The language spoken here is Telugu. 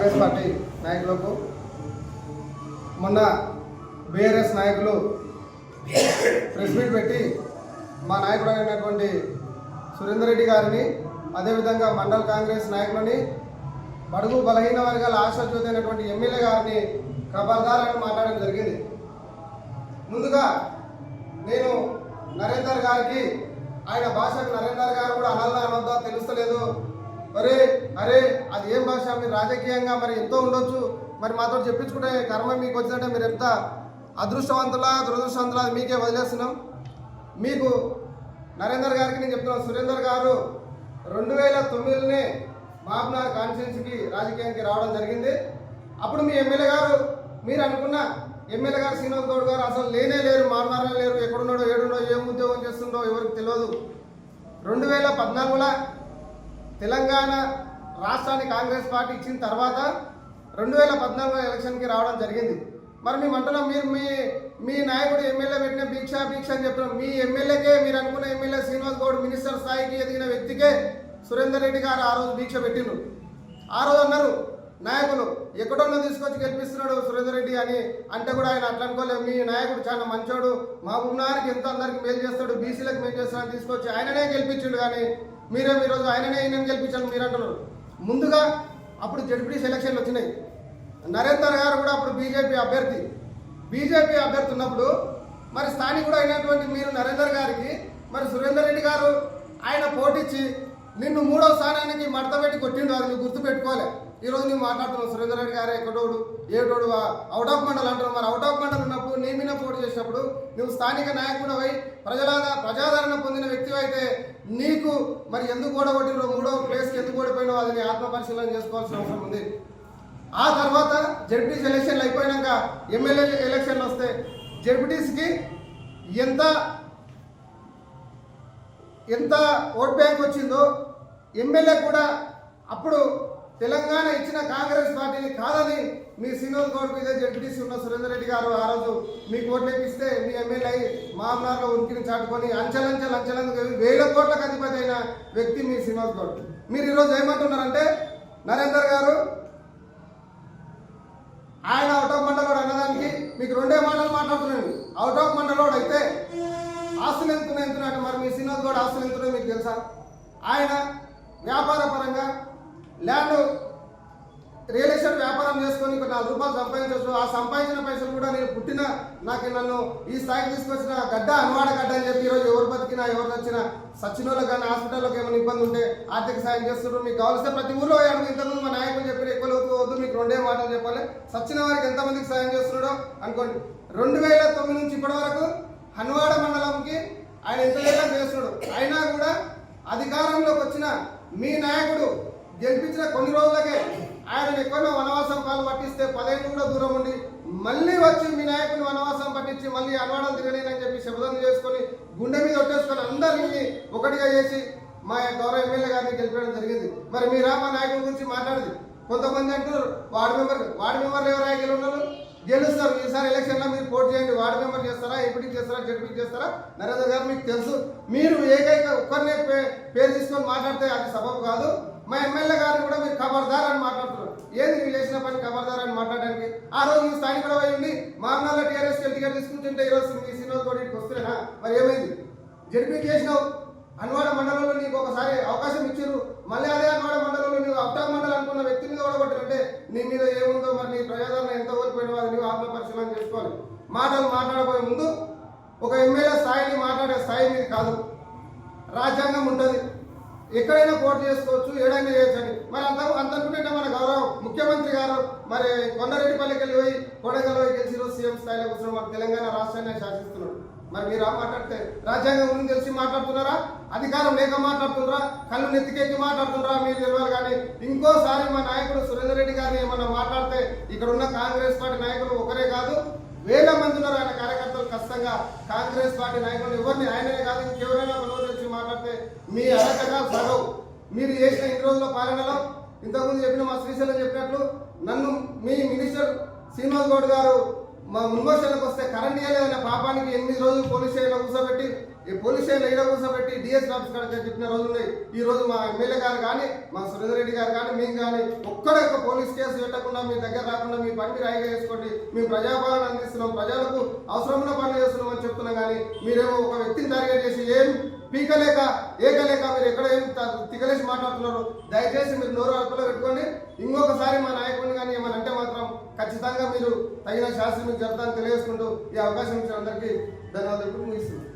కాంగ్రెస్ పార్టీ నాయకులకు మొన్న బీఆర్ఎస్ నాయకులు ప్రెస్ మీట్ పెట్టి మా నాయకుడు అయినటువంటి సురేందర్ రెడ్డి గారిని అదేవిధంగా మండల కాంగ్రెస్ నాయకులని బడుగు బలహీన వర్గాల ఆశాజ్యోతి ఎమ్మెల్యే గారిని కబర్దారని మాట్లాడడం జరిగింది. ముందుగా నేను నరేందర్ గారికి ఆయన భాషకు నరేందర్ గారు కూడా అనాలా అనొద్దా తెలుస్తలేదు. అరే అరే అది ఏం భాష? మీరు రాజకీయంగా మరి ఎంతో ఉండొచ్చు. మరి మాతో చెప్పించుకుంటే కర్మ మీకు వచ్చిందంటే మీరు ఎంత అదృష్టవంతులా దురదృష్టవంతులా అది మీకే వదిలేస్తున్నాం. మీకు నరేందర్ గారికి నేను చెప్తున్నాను. సురేందర్ గారు రెండు వేల తొమ్మిదిలోనే మాబ్నార్ కాన్స్టిట్యున్సీకి రాజకీయానికి రావడం జరిగింది. అప్పుడు మీ ఎమ్మెల్యే గారు మీరు అనుకున్న ఎమ్మెల్యే గారు శ్రీనివాస్ గౌడ్ గారు అసలు లేనే లేరు మాబ్నార్లో లేరు. ఎక్కడున్నాడో ఏడున్నాడో ఏం ఉద్యోగం చేస్తుండో ఎవరికి తెలియదు. రెండు వేల పద్నాలుగులో తెలంగాణ రాష్ట్రాన్ని కాంగ్రెస్ పార్టీ ఇచ్చిన తర్వాత రెండు వేల పద్నాలుగు ఎలక్షన్కి రావడం జరిగింది. మరి మేము అంటున్నాం మీరు మీ మీ నాయకుడు ఎమ్మెల్యే పెట్టిన భిక్ష భిక్ష అని చెప్తున్నాం మీ ఎమ్మెల్యేకే మీరు అనుకున్న ఎమ్మెల్యే శ్రీనివాస్ గౌడ్ మినిస్టర్ స్థాయికి ఎదిగిన వ్యక్తికే సురేందర్ రెడ్డి గారు ఆ రోజు దీక్ష పెట్టిండ్రు. ఆ రోజు అన్నారు నాయకులు ఎక్కడోనో తీసుకొచ్చి గెలిపిస్తున్నాడు సురేందర్ రెడ్డి అని. అంటే కూడా ఆయన అట్లా అనుకోలేదు. మీ నాయకుడు చాలా మంచోడు. మా ఉన్నారికి ఎంత అందరికి మేలు చేస్తాడు. బీసీలకు మేలు చేస్తాడని తీసుకొచ్చి ఆయననే గెలిపించిండు కానీ మీరే ఈరోజు ఆయననే ఈయన గెలిపించాలి మీరు అంటున్నారు. ముందుగా అప్పుడు జడ్పీ సెలక్షన్లు వచ్చినాయి. నరేందర్ గారు కూడా అప్పుడు బీజేపీ అభ్యర్థి. బీజేపీ అభ్యర్థి ఉన్నప్పుడు మరి స్థానికుడు అయినటువంటి మీరు నరేందర్ గారికి మరి సురేందర్ రెడ్డి గారు ఆయన పోటీచ్చి నిన్ను మూడో స్థానానికి మడత పెట్టి కొట్టిండు వారు నువ్వు గుర్తు ఈరోజు నువ్వు మాట్లాడుతున్నావు. సురేందర్ రెడ్డి గారు ఎక్కడోడు ఏటోడు అవుట్ ఆఫ్ మండల్ అంటారు మరి. అవుట్ ఆఫ్ మండల్ ఉన్నప్పుడు నీ మీద పోటీ చేసినప్పుడు నువ్వు స్థానిక నాయకుడు అయి ప్రజల ప్రజాదరణ పొందిన వ్యక్తి అయితే నీకు మరి ఎందుకు ఓడగొట్టినో మూడో ప్లేస్కి ఎందుకు ఓడిపోయినావు అది నీ ఆత్మ పరిశీలన చేసుకోవాల్సిన అవసరం ఉంది. ఆ తర్వాత జడ్పీస్ ఎలక్షన్లు అయిపోయినాక ఎమ్మెల్యే ఎలక్షన్లు వస్తే జడ్పీటీసీకి ఎంత ఎంత ఓట్ బ్యాంక్ వచ్చిందో ఎమ్మెల్యే కూడా అప్పుడు తెలంగాణ ఇచ్చిన కాంగ్రెస్ పార్టీని కాదని మీ శ్రీనివాస్ గౌడ్ మీద జడ్పీటీసీ ఉన్న సురేందర్ రెడ్డి గారు ఆ రోజు మీకు ఓట్లు ఇప్పిస్తే మీ ఎమ్మెల్యే అయి మామూలులో ఉనికిని చాటుకొని అంచెలంచెలు అంచెలంచెలు వేల కోట్లకు అధిపతి అయిన వ్యక్తి మీ శ్రీనివాస్ గౌడ్ మీరు ఈరోజు ఏమంటున్నారంటే నరేందర్ గారు ఆయన అవుట్ ఆఫ్ మండలోడు అన్నదానికి మీకు రెండే మాటలు మాట్లాడుతున్నాను. అవుట్ ఆఫ్ మండలోడు అయితే ఆస్తులు ఎంతున్నాయి ఎంతున్నాయి మరి మీ శ్రీనివాస్ గౌడ్ ఆస్తులు ఎంతున్నాయి మీకు తెలుసా? ఆయన వ్యాపార పరంగా ల్యాండ్ రియల్ ఎస్టేట్ వ్యాపారం చేసుకొని ఒక నాలుగు రూపాయలు సంపాదించవచ్చు. ఆ సంపాదించిన పైసలు కూడా నేను పుట్టిన నాకు నన్ను ఈ స్థాయికి తీసుకొచ్చిన గడ్డ అనువాడ గడ్డ అని చెప్పి ఈరోజు ఎవరు బతికినా ఎవరు వచ్చినా సచినులకు కానీ హాస్పిటల్లోకి ఏమైనా ఇబ్బంది ఉంటే ఆర్థిక సాయం చేస్తున్నారు. మీకు కావాల్సిన ప్రతి ఊళ్ళో అడుగు ఇంతకుముందు మా నాయకులు చెప్పారు ఎక్కువ వద్దు మీకు రెండే మాటలు చెప్పాలి. సచిన వారికి ఎంతమందికి సాయం చేస్తున్నాడో అనుకోండి. రెండు వేల తొమ్మిది నుంచి ఇప్పటి వరకు హన్వాడ మండలంకి ఆయన ఎంత చేస్తున్నాడు అయినా కూడా అధికారంలోకి వచ్చిన మీ నాయకుడు గెలిపించిన కొన్ని రోజులకే ఆయన ఎక్కడో వనవాసం పాలు పట్టిస్తే పదేళ్ళు కూడా దూరం ఉండి మళ్ళీ వచ్చి మీ నాయకుని వనవాసం పట్టించి మళ్ళీ అనవాడం తిరగలేనని చెప్పి శబ్దం చేసుకొని గుండె మీద కొట్టేసుకొని అందరినీ ఒకటిగా చేసి మా గౌరవ ఎమ్మెల్యే గారిని గెలిపడం జరిగింది. మరి మీరా మా నాయకుడి గురించి మాట్లాడింది? కొంతమంది అంటారు వార్డు మెంబర్ వార్డు మెంబర్లు ఎవరు ఆయన ఉన్నారు గెలుస్తారు. ఈసారి ఎలక్షన్లో మీరు పోటీ చేయండి. వార్డు మెంబర్ చేస్తారా? ఎప్పటికి చేస్తారా? జడ్పీ చేస్తారా? నరేంద్ర గారు మీకు తెలుసు. మీరు ఏకైక ఒక్కరినే పే- పేరు తీసుకొని మాట్లాడితే అది సబబు కాదు. మా ఎమ్మెల్యే గారిని కూడా మీరు ఖబర్దార్ అని మాట్లాడుతున్నారు. ఏది మీరు చేసిన పని ఖబర్దార్ అని మాట్లాడడానికి? ఆ రోజు మీ స్థానికుడు కూడా పోయింది. అన్నలో టీఆర్ఎస్ టికెట్ తీసుకుంటుంటే ఈరోజు మీ శ్రీనివాస్ గౌడ్ ఇంటికి వస్తేనా మరి ఏమైంది? జడ్పీ చేసినావు అన్వాడ మండలంలో నీకు ఒకసారి అవకాశం ఇచ్చారు. మళ్ళీ అదే అన్వాడ మండలంలో నీవు అవుటా మండలం అనుకున్న వ్యక్తి మీద ఓడగొట్టారంటే నీ మీద ఏముందో మరి నీ ప్రజాదరణ ఎంత ఓడిపోయిన వాళ్ళు నువ్వు ఆత్మపరిశీలన చేసుకోవాలి. మాటలు మాట్లాడబోయే ముందు ఒక ఎమ్మెల్యే స్థాయిని మాట్లాడే స్థాయి మీద కాదు. రాజ్యాంగం ఉంటుంది. ఎక్కడైనా పోటీ చేసుకోవచ్చు ఏడైనా చేయొచ్చండి మరి అంత అంతకుంటే మన గౌరవం. ముఖ్యమంత్రి గారు మరి కొండరెడ్డిపల్లికి వెళ్ళి పోయి కొడంగల్ గెలిచి ఈరోజు సీఎం స్థాయిలో కూర్చున్నాం మన తెలంగాణ రాష్ట్రాన్ని శాసిస్తున్నాడు మరి మీరు ఆ మాట్లాడితే రాజ్యాంగం గురించి తెలిసి మాట్లాడుతున్నారా? అధికారం లేక మాట్లాడుతున్నారా? కళ్ళు నెత్తికెక్కి మాట్లాడుతున్నారా? మీరు తెలియాలి కానీ. ఇంకోసారి మా నాయకుడు సురేందర్ రెడ్డి గారిని ఏమన్నా మాట్లాడితే ఇక్కడ ఉన్న కాంగ్రెస్ పార్టీ నాయకులు ఒకరే కాదు వేల మంది ఉన్నారు ఆయన కార్యకర్తలు ఖచ్చితంగా. కాంగ్రెస్ పార్టీ నాయకులు ఎవరిని? ఆయననే కాదు ఇంకెవరైనా మాట్లాడితే మీ అరకగా సగవు. మీరు చేసిన ఇన్ని రోజుల పాలనలో ఇంతకుముందు చెప్పిన మా శ్రీశైలం చెప్పినట్లు నన్ను మీ మినిస్టర్ శ్రీనివాస్ గౌడ్ గారు మా మున్మోషన్కి వస్తే కరెంట్ ఇవ్వలేదన్న పాపానికి ఎనిమిది రోజులు పోలీస్ స్టేషన్లో కూర్చోబెట్టి ఈ పోలీస్ స్టేషన్ ఈడ కూర్చోబెట్టి డిఎస్ ఆఫీస్ కాడ చెప్పిన రోజులు ఈ రోజు మా ఎమ్మెల్యే గారు కానీ మా సురేందర్ రెడ్డి గారు కానీ మేము కానీ ఒక్కడొక్క పోలీస్ కేసు పెట్టకుండా మీ దగ్గర రాకుండా మీ పని మీరు హాయిగా చేసుకోండి. మేము ప్రజాపాలన అందిస్తున్నాం. ప్రజలకు అవసరమైన పనులు చేస్తున్నాం అని చెప్తున్నాం కానీ మీరేమో ఒక వ్యక్తిని టార్గెట్ చేసి ఏం పీకలేక ఏకలేక మీరు ఎక్కడ ఏం తిగలేసి మాట్లాడుతున్నారు? దయచేసి మీరు నోరు అదుపులో పెట్టుకోండి. ఇంకొకసారి మా నాయకుడిని కానీ ఏమైనా అంటే మాత్రం ఖచ్చితంగా మీరు తగిన శాస్త్రం మీకు జరుగుతాను తెలియజేసుకుంటూ ఈ అవకాశం ఇచ్చిన అందరికీ ధన్యవాదాలు. ముగిస్తున్నాను